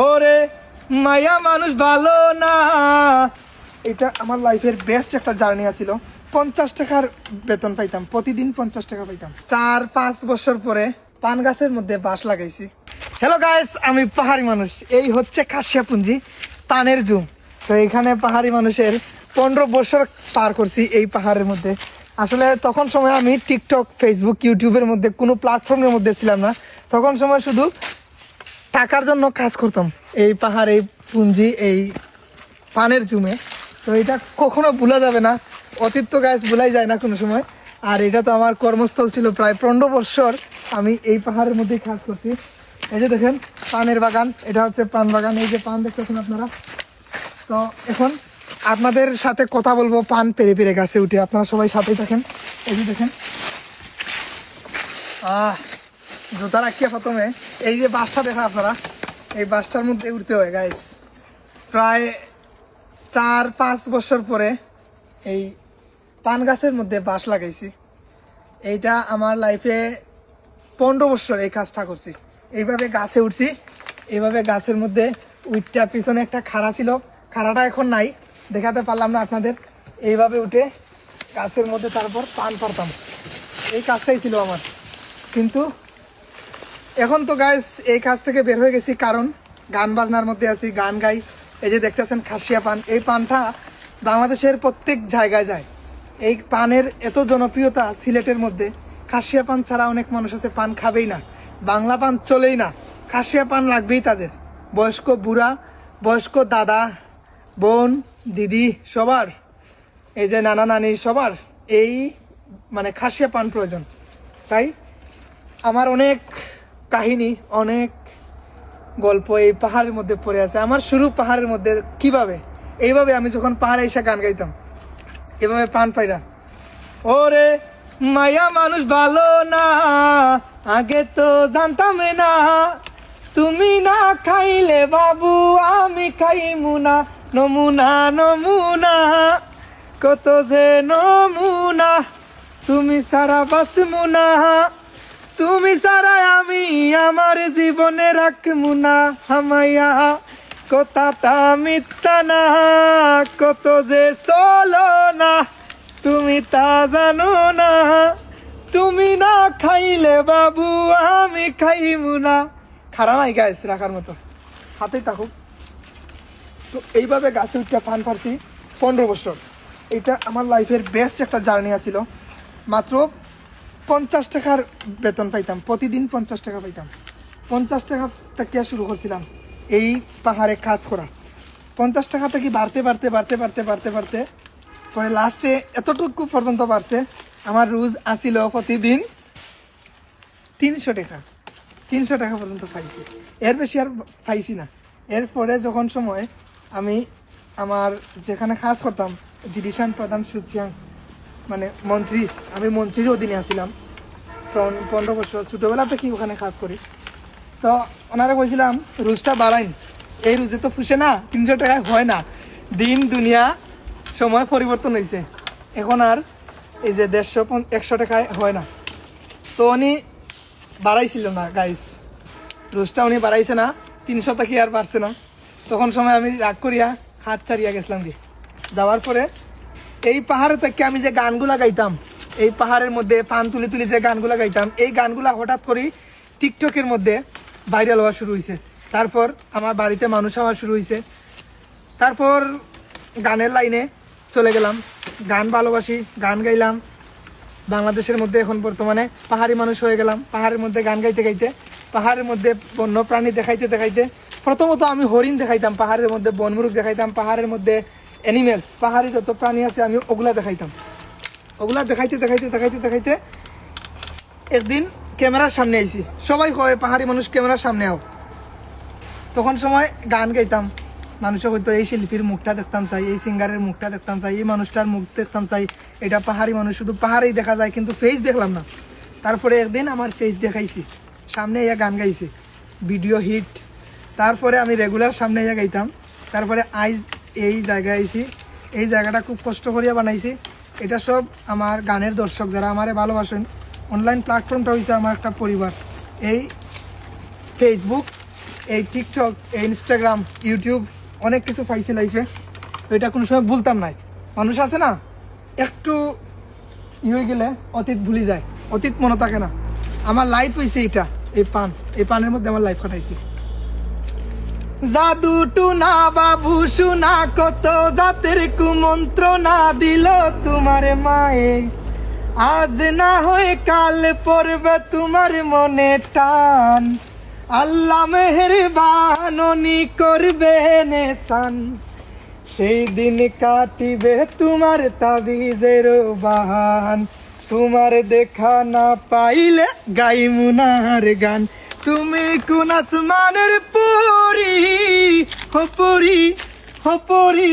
ওরে মায়া মানুষ ভালো না। এটা আমার লাইফের বেস্ট একটা জার্নি আছিল। পঞ্চাশ টাকার বেতন পাইতাম, প্রতিদিন পঞ্চাশ টাকা পাইতাম। চার, পাঁচ বছর পরে পান গাছের মধ্যে বাঁশ লাগাইছি। হ্যালো গাইস আমি পাহাড়ি মানুষ। এই হচ্ছে খাসিয়া পুঞ্জি পানের জুম। তো এখানে পাহাড়ি মানুষের পনেরো বছর পার করছি এই পাহাড়ের মধ্যে। আসলে তখন সময় আমি টিকটক ফেসবুক ইউটিউবের মধ্যে কোনো প্ল্যাটফর্মের মধ্যে ছিলাম না। তখন সময় শুধু টাকার জন্য কাজ করতাম। এই পাহাড়, এই পুঞ্জি, এই পানের জুমে। তো এটা কখনো ভুলা যাবে না। অতীত তো গাছ ভুলাই যায় না কোনো সময়। আর এটা তো আমার কর্মস্থল ছিল প্রায় পনেরো বছর আমি এই পাহাড়ের মধ্যেই কাজ করছি। এই যে দেখেন, পানের বাগান। এটা হচ্ছে পান বাগান। এই যে পান দেখতেছেন আপনারা? তো এখন আপনাদের সাথে কথা বলব পান পেরে পেরে গাছে উঠে। আপনারা সবাই সাথেই থাকেন। এই যে দেখেন। আহ জুতা রাখিয়া প্রথমে এই যে বাসটা দেখা আপনারা, এই বাসটার মধ্যে উঠতে হয় গাইস প্রায় চার, পাঁচ বছর পরে এই পান গাছের মধ্যে বাঁশ লাগাইছি। এইটা আমার লাইফে পনেরো বছর এই কাজটা করছি। এইভাবে গাছে উঠছি, এইভাবে গাছের মধ্যে উইটটা পিছনে একটা খাড়া ছিল। খাড়াটা এখন নাই, দেখাতে পারলাম না আপনাদের। এইভাবে উঠে গাছের মধ্যে তারপর পান পারতাম এই কাজটাই ছিল আমার। কিন্তু এখন তো গাইস এই কাজ থেকে বের হয়ে গেছি কারণ গান বাজনার মধ্যে আছি, গান গাই। এই যে দেখতেছেন খাসিয়া পান, এই পানটা বাংলাদেশের প্রত্যেক জায়গায় যায়। এই পানের এত জনপ্রিয়তা সিলেটের মধ্যে, খাসিয়া পান ছাড়া অনেক মানুষ আছে, পান খাবেই না। বাংলা পান চলেই না। খাসিয়া পান লাগবেই তাদের। বয়স্ক বুড়া, বয়স্ক দাদা, বোন, দিদি, সবার। এই যে নানা নানি, সবার। এই মানে খাসিয়া পান প্রয়োজন। তাই আমার অনেক কাহিনী, অনেক গল্প এই পাহাড়ের মধ্যে পড়ে আছে। আমার শুরু পাহাড়ের মধ্যে কীভাবে? এইভাবে আমি যখন পাহাড়ে এসে গান গাইতাম, এভাবে পান পাইরা। ওরে মায়া মানুষ ভালো না, আগে তো জানতাম না। তুমি না খাইলে বাবু, আমি খাইমু না, নমুনা নমুনা, কত যে নমুনা, তুমি সারা বাসমু তুমি সারা আমি আমার জীবনে রাখমু না, হামাইয়া। কথাটা মিথ্যা না, কত যে চলো না, তুমি তা জানো না। তুমি না খাইলে বাবু, আমি খাইমু না। খারা নাই গাছ রাখার মতো। হাতেই থাকুক। তো এইভাবে গাছে উঠতে পান পারছি পনেরো বছর। এটা আমার লাইফের বেস্ট একটা জার্নি আছিল। মাত্র পঞ্চাশ টাকার বেতন পাইতাম, প্রতিদিন পঞ্চাশ টাকা পাইতাম। পঞ্চাশ টাকা থেকে শুরু করছিলাম এই পাহাড়ে কাজ করা। পঞ্চাশ টাকা থেকে বাড়তে বাড়তে বাড়তে বাড়তে বাড়তে বাড়তে, পরে লাস্টে এতটুকু পর্যন্ত বাড়ছে, আমার রোজ আসিল প্রতিদিন তিনশো টাকা। তিনশো টাকা পর্যন্ত পাইছি। এর বেশি আর পাইছি না। এরপরে যখন সময় আমি আমার যেখানে কাজ করতাম ডিভিশন প্রধান সুচিয়াং মানে মন্ত্রী, আমি মন্ত্রীর অধীনে আছিলাম। পন- পনেরো বছর, ছোটোবেলা থেকে ওখানে কাজ করি। তো ওনারা কইছিলাম, রুজটা বাড়াইন। এই রুজে তো ফুসে না, তিনশো টাকায় হয় না। দিন, দুনিয়া, সময় পরিবর্তন হয়েছে এখন আর এই যে দেড়শো একশো টাকায় হয় না। তো উনি বাড়াইছিল না, গাইস, রোজটা উনি বাড়াইছে না, তিনশো টাকা আর বাড়ছে না। তখন সময় আমি রাগ করিয়া খাট ছাড়িয়া গেছিলাম কি যাওয়ার পরে এই পাহাড়ে থেকে আমি যে গানগুলা গাইতাম, এই পাহাড়ের মধ্যে পান তুলি তুলি যে গানগুলা গাইতাম, এই গানগুলা হঠাৎ করেই টিকটকের মধ্যে ভাইরাল হওয়া শুরু হয়েছে তারপর আমার বাড়িতে মানুষ হওয়া শুরু হয়েছে তারপর গানের লাইনে চলে গেলাম। গান ভালোবাসি, গান গাইলাম। বাংলাদেশের মধ্যে এখন বর্তমানে পাহাড়ি মানুষ হয়ে গেলাম। পাহাড়ের মধ্যে গান গাইতে গাইতে, পাহাড়ের মধ্যে বন্য প্রাণী দেখাইতে দেখাইতে, প্রথমত আমি হরিণ দেখাইতাম, পাহাড়ের মধ্যে বনমুরুখ দেখাইতাম, পাহাড়ের মধ্যে অ্যানিমেলস পাহাড়ি যত প্রাণী আছে, আমি ওগুলা দেখাইতাম। ওগুলা দেখাইতে দেখাইতে দেখাইতে দেখাইতে একদিন ক্যামেরার সামনে আইছি। সবাই কয়, পাহাড়ি মানুষ ক্যামেরার সামনে আও। তখন সময় গান গাইতাম। মানুষে হয়তো এই শিল্পীর মুখটা দেখতাম চাই, এই সিঙ্গারের মুখটা দেখতাম চাই, এই মানুষটার মুখ দেখতাম চাই। এটা পাহাড়ি মানুষ, শুধু পাহাড়েই দেখা যায়, কিন্তু ফেস দেখলাম না। তারপরে একদিন আমার ফেস দেখাইছি। সামনে ইয়া গান গাইছি। ভিডিও হিট তারপরে আমি রেগুলার সামনে ইয়া গাইতাম। তারপরে আইজ এই জায়গায় আইছি। এই জায়গাটা খুব কষ্ট করিয়া বানাইছি। এটা সব আমার গানের দর্শক যারা আমারে ভালোবাসেন অনলাইন প্ল্যাটফর্মটা হয়েছে আমার একটা পরিবার। এই ফেসবুক এই টিকটক এই ইনস্টাগ্রাম ইউটিউব অনেক কিছু পাইছি লাইফে এটা কোনো সময় ভুলতাম নাই। মানুষ আছে না, একটু ই হয়ে গেলে অতীত ভুলি যায়। অতীত মনে থাকে না। আমার লাইফ হয়েছে এটা এই পান। এই পানের মধ্যে আমার লাইফ কাটাইছি। জাদু টুনা বাবু, শুনা কত জাতের কুমন্ত্র না দিল তোমার মায়ে। আজ না হয়ে কাল পড়বে তোমার মনে টান। আল্লাহ মেহের বাননি করবে নেশান সেই দিন কাটিবে তোমার তাবিজের বাহান। তোমার দেখা না পাইলে গাই মুনার গান। তুমি কোন আসমানের পরি হো পরি হো পরি